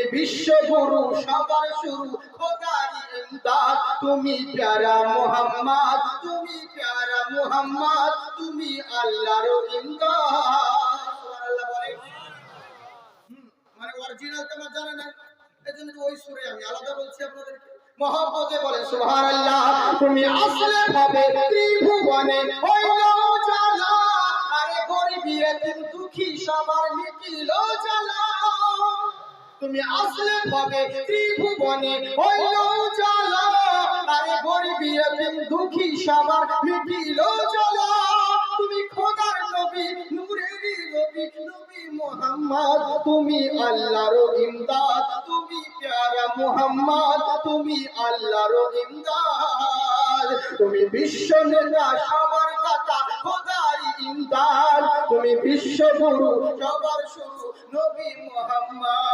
তুমি বিশ্বগুরু, সবার শুরু তুমি প্যারা মোহাম্মদ, তুমি প্যারা মোহাম্মদ, তুমি আল্লাহর ইমদাদ। মানে তুমি ত্রিভুবনে দুঃখী, সবার মিটিল জালা তুমি আসলে ভাবে ত্রিভুবনে হইল জালা আরে গরিবী এতিম দুঃখী সবার মিটিল জালা তুমি খোদার নবী নূরেরই নবী নবী মোহাম্মদ। তুমি আল্লাহর ইমদাদ, তুমি প্যারা মোহাম্মদ। তুমি আল্লাহর ইমদাদ। তুমি বিশ্ব নেতা, সবার কথা খোদার ইমদাদ। তুমি বিশ্ব গুরু, সবার শুরু, নবী মোহাম্মদ।